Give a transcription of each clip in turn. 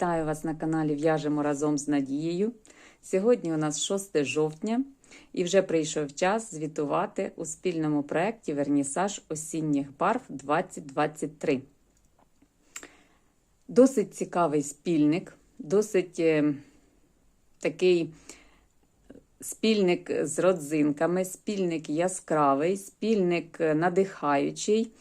Вітаю вас на каналі В'яжемо разом з Надією. Сьогодні у нас 6 жовтня і вже прийшов час звітувати у спільному проєкті Вернісаж осінніх барв 2023. Досить цікавий спільник, досить е, такий спільник з родзинками, спільник яскравий, спільник е, надихаючий.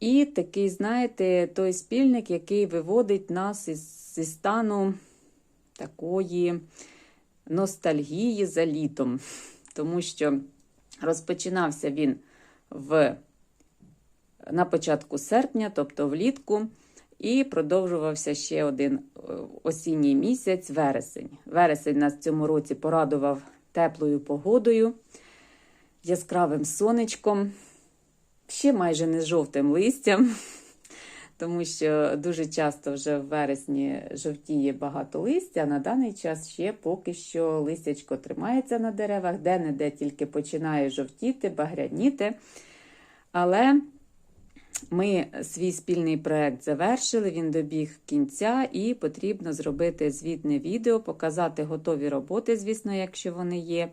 І такий, знаєте, той спільник, який виводить нас із, зі стану такої ностальгії за літом. Тому що розпочинався він в, на початку серпня, тобто влітку, і продовжувався ще один е, осінній місяць, вересень. Вересень нас в цьому році порадував теплою погодою, яскравим сонечком ще майже не жовтим листям, тому що дуже часто вже в вересні жовтіє багато листя. На даний час ще поки що листячко тримається на деревах, де-не-де тільки починає жовтіти, багряніти. Але ми свій спільний проект завершили, він добіг кінця, і потрібно зробити звітне відео, показати готові роботи, звісно, якщо вони є.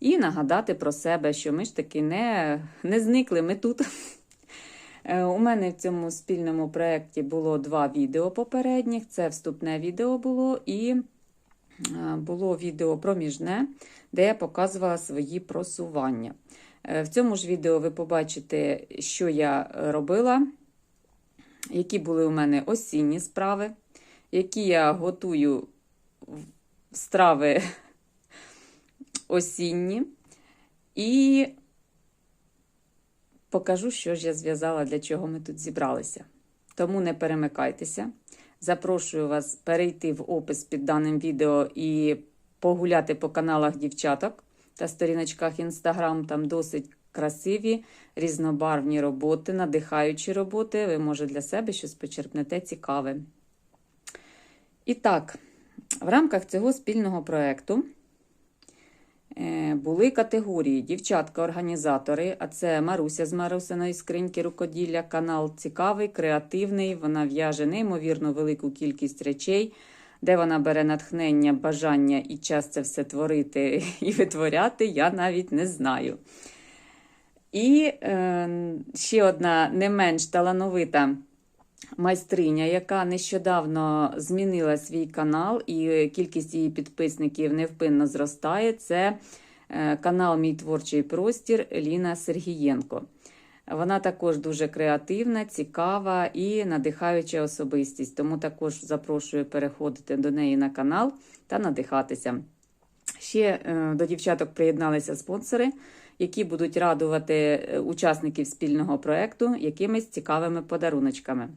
І нагадати про себе, що ми ж таки не, не зникли, ми тут. Е, У мене в цьому спільному проєкті було два відео попередніх. Це вступне відео було і е, було відео проміжне, де я показувала свої просування. Е, В цьому ж відео ви побачите, що я робила, які були у мене осінні справи, які я готую страви осінні. І покажу, що ж я зв'язала, для чого ми тут зібралися. Тому не перемикайтеся. Запрошую вас перейти в опис під даним відео і погуляти по каналах дівчаток та сторіночках Інстаграм. Там досить красиві, різнобарвні роботи, надихаючі роботи. Ви, може, для себе щось почерпнете цікаве. І так, в рамках цього спільного проєкту були категорії дівчатка-організатори, а це Маруся з Марусиної скриньки рукоділля. Канал цікавий, креативний. Вона в'яже неймовірно велику кількість речей, де вона бере натхнення, бажання і час це все творити і витворяти, я навіть не знаю. І е, ще одна не менш талановита майстриня, яка нещодавно змінила свій канал, і кількість її підписників невпинно зростає. Це е, канал Мій творчий простір Ліна Сергієнко. Вона також дуже креативна, цікава і надихаюча особистість. Тому також запрошую переходити до неї на канал та надихатися. Ще е, до дівчаток приєдналися спонсори, які будуть радувати е, учасників спільного проєкту якимись цікавими подаруночками.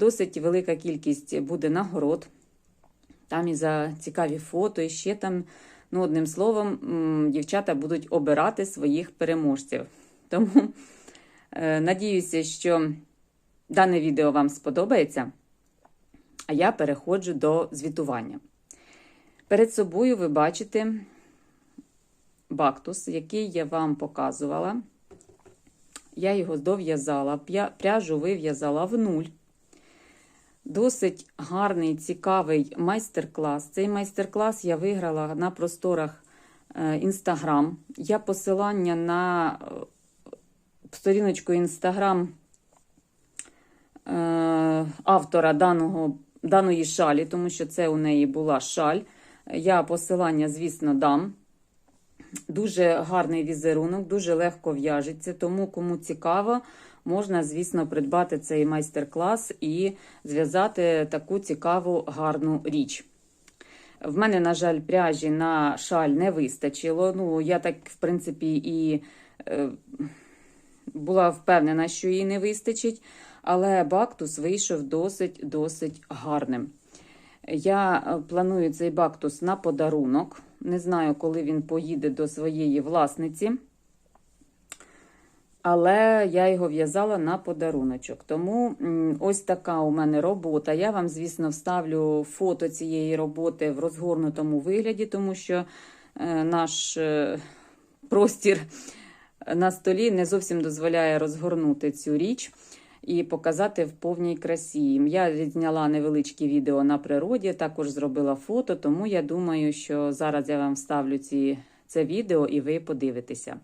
Досить велика кількість буде нагород. Там і за цікаві фото, і ще там, ну, одним словом, дівчата будуть обирати своїх переможців. Тому е, надіюся, що дане відео вам сподобається. А я переходжу до звітування. Перед собою ви бачите бактус, який я вам показувала. Я його дов'язала, пряжу вив'язала в нуль. Досить гарний, цікавий майстер-клас. Цей майстер-клас я виграла на просторах Інстаграм. Я посилання на сторіночку Інстаграм автора даного, даної шалі, тому що це у неї була шаль. Я посилання, звісно, дам. Дуже гарний візерунок, дуже легко в'яжеться, тому кому цікаво, можна, звісно, придбати цей майстер-клас і зв'язати таку цікаву гарну річ. В мене, на жаль, пряжі на шаль не вистачило. Ну, я так, в принципі, і е, була впевнена, що їй не вистачить, але бактус вийшов досить-досить гарним. Я планую цей бактус на подарунок. Не знаю, коли він поїде до своєї власниці. Але я його в'язала на подаруночок. Тому ось така у мене робота. Я вам, звісно, вставлю фото цієї роботи в розгорнутому вигляді, тому що е, наш е, простір на столі не зовсім дозволяє розгорнути цю річ. і показати в повній красі. Я відзняла невеличкі відео на природі, також зробила фото, тому я думаю, що зараз я вам вставлю ці, це відео і ви подивитеся.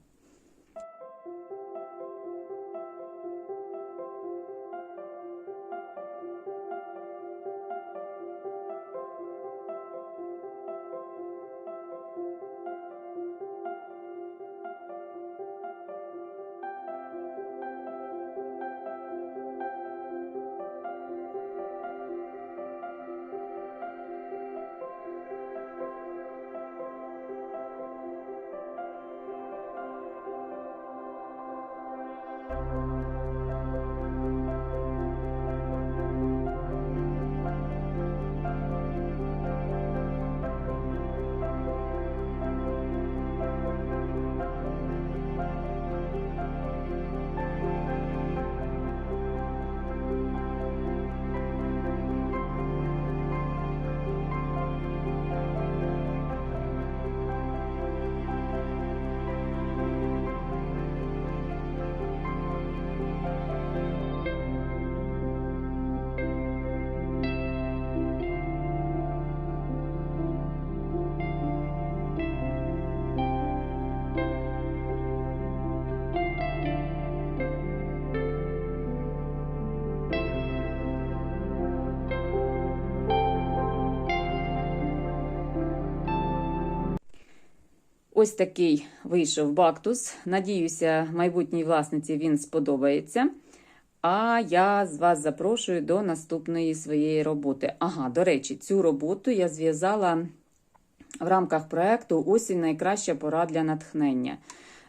Ось такий вийшов бактус. Надіюся, майбутній власниці він сподобається. А я з вас запрошую до наступної своєї роботи. Ага, до речі, цю роботу я зв'язала в рамках проєкту Осінь найкраща пора для натхнення.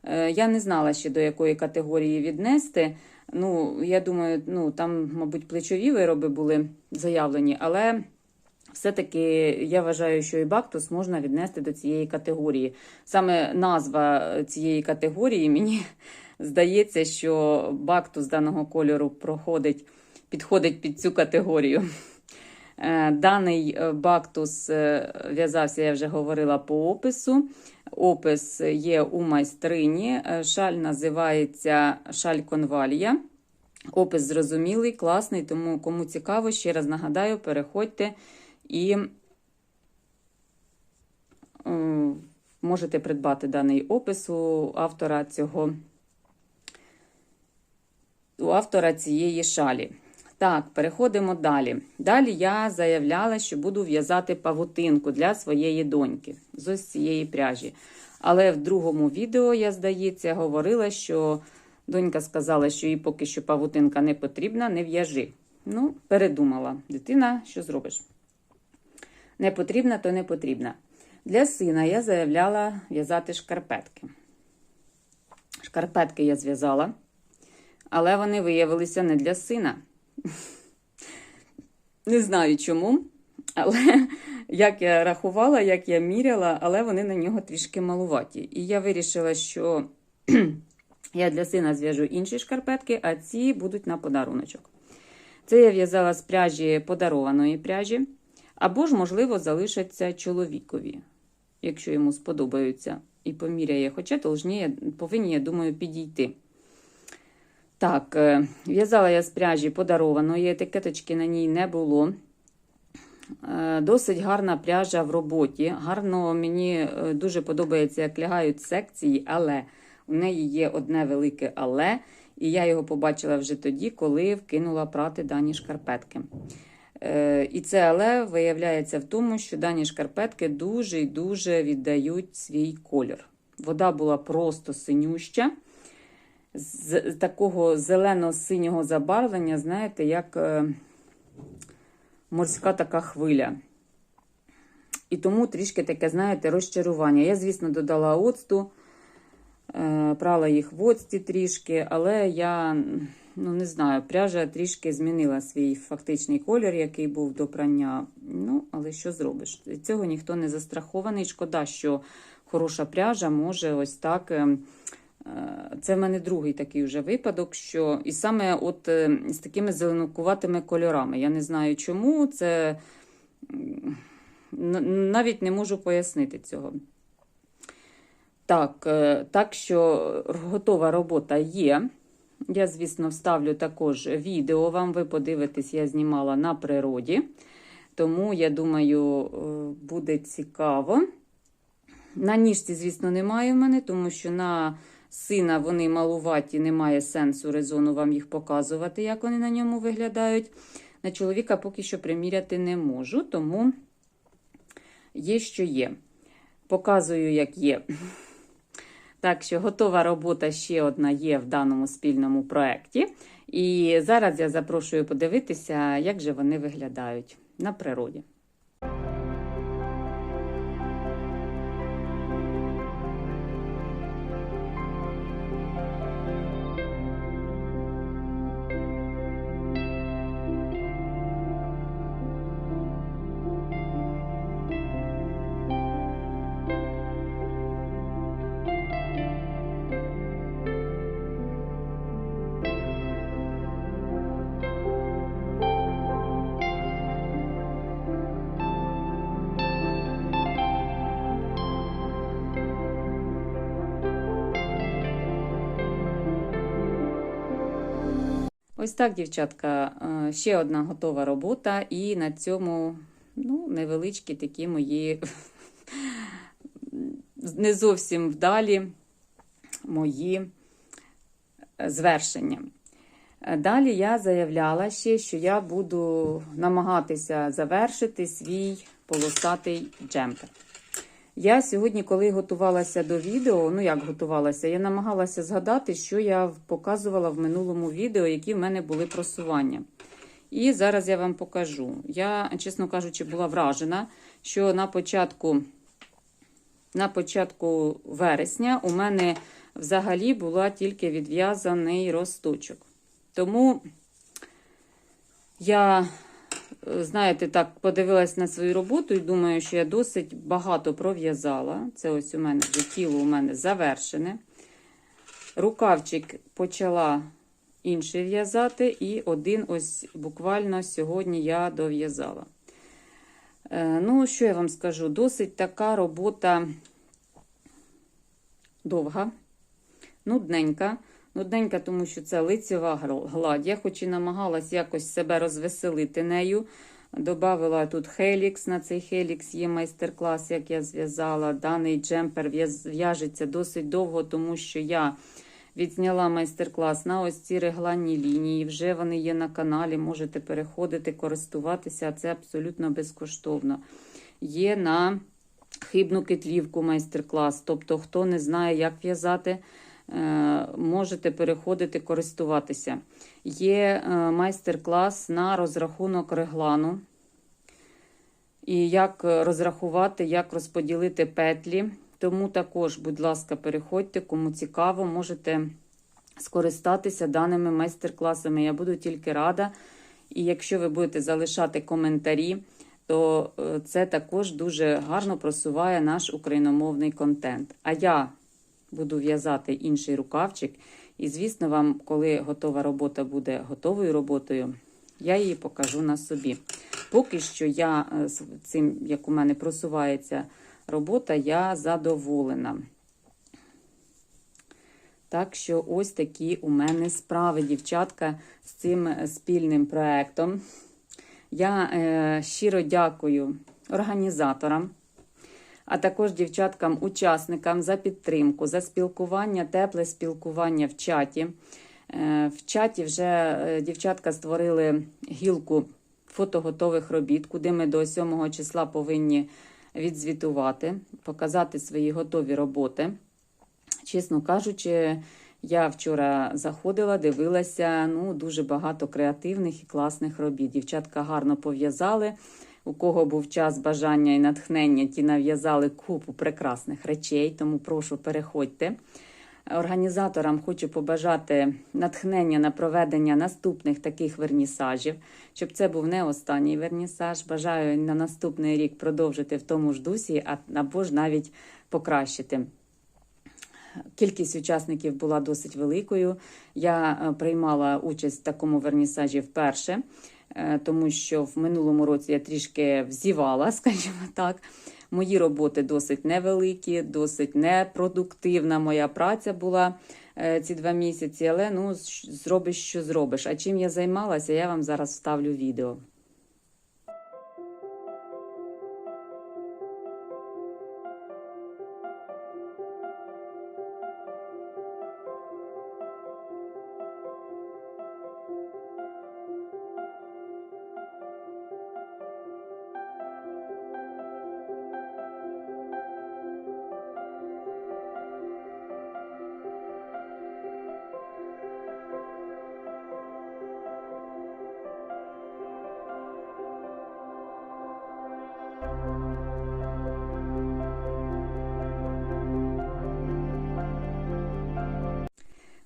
Е, Я не знала ще до якої категорії віднести. Ну, я думаю, ну там, мабуть, плечові вироби були заявлені, але все-таки я вважаю, що і бактус можна віднести до цієї категорії. Саме назва цієї категорії мені здається, що бактус даного кольору проходить, підходить під цю категорію. Е, Даний е, бактус е, в'язався, я вже говорила по опису. Опис є у майстрині. Шаль називається шаль конвалія. Опис зрозумілий, класний, тому кому цікаво, ще раз нагадаю, переходьте і е, можете придбати даний опис у автора цього у автора цієї шалі. Так, переходимо далі. Далі я заявляла, що буду в'язати павутинку для своєї доньки з ось цієї пряжі. Але в другому відео, я здається, говорила, що донька сказала, що їй поки що павутинка не потрібна, не в'яжи. Ну, передумала. Дитина, що зробиш? Не потрібна, то не потрібна. Для сина я заявляла в'язати шкарпетки. Шкарпетки я зв'язала, але вони виявилися не для сина. Не знаю чому, але як я рахувала, як я міряла, але вони на нього трішки малуваті. І я вирішила, що я для сина зв'яжу інші шкарпетки, а ці будуть на подаруночок. Це я в'язала з пряжі подарованої пряжі, або ж, можливо, залишаться чоловікові, якщо йому сподобаються і поміряє. Хоча должні, повинні, я думаю, підійти. Так, е, в'язала я з пряжі подарованої, етикеточки на ній не було. Е, Досить гарна пряжа в роботі. Гарно мені е, дуже подобається, як лягають секції, але у неї є одне велике але, і я його побачила вже тоді, коли вкинула прати дані шкарпетки. Е, І це але виявляється в тому, що дані шкарпетки дуже і дуже віддають свій колір. Вода була просто синюща з такого зелено-синього забарвлення, знаєте, як е, морська така хвиля. І тому трішки таке, знаєте, розчарування. Я, звісно, додала оцту, е, прала їх в оцті трішки, але я ну, не знаю, пряжа трішки змінила свій фактичний колір, який був до прання. Ну, але що зробиш? Цього ніхто не застрахований. Шкода, що хороша пряжа може ось так. е, це в мене другий такий вже випадок, що і саме от е, з такими зеленокуватими кольорами. Я не знаю чому, це навіть не можу пояснити цього. Так, е, так що готова робота є. Я, звісно, вставлю також відео вам. Ви подивитесь, я знімала на природі. Тому, я думаю, е, буде цікаво. На ніжці, звісно, немає в мене, тому що на сина вони малуваті, немає сенсу резону вам їх показувати, як вони на ньому виглядають. На чоловіка поки що приміряти не можу, тому є, що є. Показую, як є. Так що готова робота ще одна є в даному спільному проєкті. І зараз я запрошую подивитися, як же вони виглядають на природі. Ось так, дівчатка, е, ще одна готова робота, і на цьому ну, невеличкі такі мої не зовсім вдалі мої звершення. Е, Далі я заявляла ще, що я буду намагатися завершити свій полосатий джемпер. Я сьогодні, коли готувалася до відео, ну як готувалася, я намагалася згадати, що я показувала в минулому відео, які в мене були просування. І зараз я вам покажу. Я, чесно кажучи, була вражена, що на початку, на початку вересня у мене взагалі була тільки відв'язаний росточок. Тому я знаєте, так, подивилась на свою роботу і думаю, що я досить багато пров'язала. Це ось у мене вже тіло у мене завершене. Рукавчик почала інший в'язати, і один ось буквально сьогодні я дов'язала. Е, Ну, що я вам скажу? Досить така робота довга, нудненька. Нудненька, тому що це лицева гладь. Я хоч і намагалась якось себе розвеселити нею. Добавила тут хелікс. На цей хелікс є майстер-клас, як я зв'язала. Даний джемпер в'яжеться досить довго, тому що я відзняла майстер-клас на ось ці регланні лінії. Вже вони є на каналі, можете переходити, користуватися, це абсолютно безкоштовно. Є на хибну кетлівку майстер-клас. Тобто, хто не знає, як в'язати. Можете переходити, користуватися. Є майстер-клас на розрахунок реглану. І як розрахувати, як розподілити петлі. Тому також, будь ласка, переходьте, кому цікаво, можете скористатися даними майстер-класами. Я буду тільки рада. І якщо ви будете залишати коментарі, то це також дуже гарно просуває наш україномовний контент. А я буду в'язати інший рукавчик. І, звісно, вам, коли готова робота буде готовою роботою, я її покажу на собі. Поки що я з цим, як у мене просувається робота, я задоволена. Так що, ось такі у мене справи, дівчатка, з цим спільним проєктом. Я е, щиро дякую організаторам а також дівчаткам-учасникам за підтримку, за спілкування, тепле спілкування в чаті. Е, в чаті вже е, дівчатка створили гілку фотоготових робіт, куди ми до 7 числа повинні відзвітувати, показати свої готові роботи. Чесно кажучи, я вчора заходила, дивилася ну, дуже багато креативних і класних робіт. Дівчатка гарно пов'язали. У кого був час, бажання і натхнення, ті нав'язали купу прекрасних речей, тому прошу переходьте. Організаторам хочу побажати натхнення на проведення наступних таких вернісажів, щоб це був не останній вернісаж. Бажаю на наступний рік продовжити в тому ж дусі, або ж навіть покращити. Кількість учасників була досить великою. Я приймала участь в такому вернісажі вперше. Е, тому що в минулому році я трішки взівала, скажімо так. Мої роботи досить невеликі, досить непродуктивна моя праця була е, ці два місяці, але ну, зробиш, що зробиш. А чим я займалася, я вам зараз вставлю відео.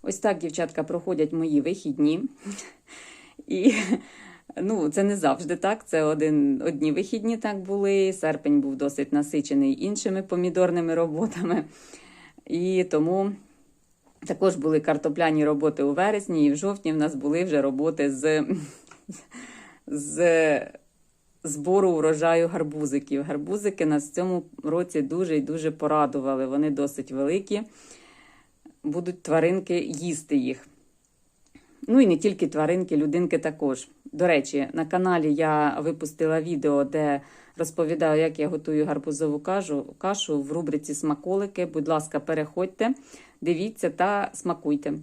Ось так, дівчатка, проходять мої вихідні. І ну, це не завжди так. Це один, одні вихідні так були. Серпень був досить насичений іншими помідорними роботами. І тому також були картопляні роботи у вересні, і в жовтні в нас були вже роботи з, з збору урожаю гарбузиків. Гарбузики нас в цьому році дуже і дуже порадували. Вони досить великі будуть тваринки їсти їх. Ну і не тільки тваринки, людинки також. До речі, на каналі я випустила відео, де розповідаю, як я готую гарбузову кашу, кашу в рубриці Смаколики. Будь ласка, переходьте, дивіться та смакуйте.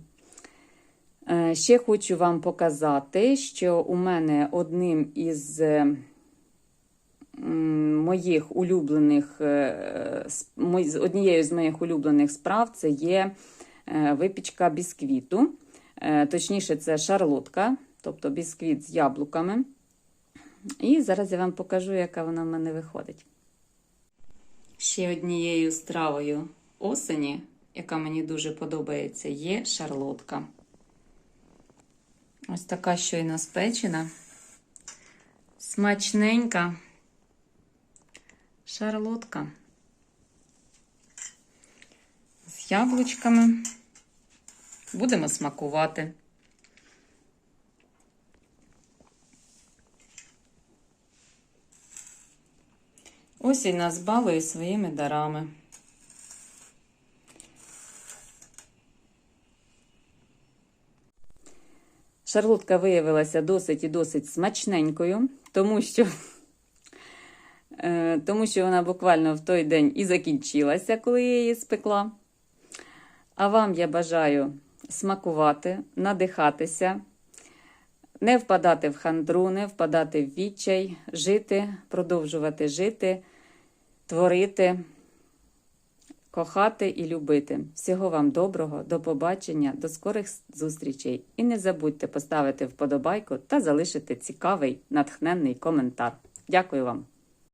Е, Ще хочу вам показати, що у мене одним із моїх улюблених, е, однією з моїх улюблених справ це є випічка бісквіту. Е, Точніше, це шарлотка, тобто бісквіт з яблуками. І зараз я вам покажу, яка вона в мене виходить. Ще однією стравою осені, яка мені дуже подобається, є шарлотка. Ось така щойно спечена, смачненька шарлотка з яблучками. Будемо смакувати. Осінь нас балує своїми дарами. Шарлотка виявилася досить і досить смачненькою, тому що, е, тому що вона буквально в той день і закінчилася, коли я її спекла. А вам я бажаю смакувати, надихатися, не впадати в хандру, не впадати в відчай, жити, продовжувати жити, творити, кохати і любити. Всього вам доброго, до побачення, до скорих зустрічей. І не забудьте поставити вподобайку та залишити цікавий, натхненний коментар. Дякую вам!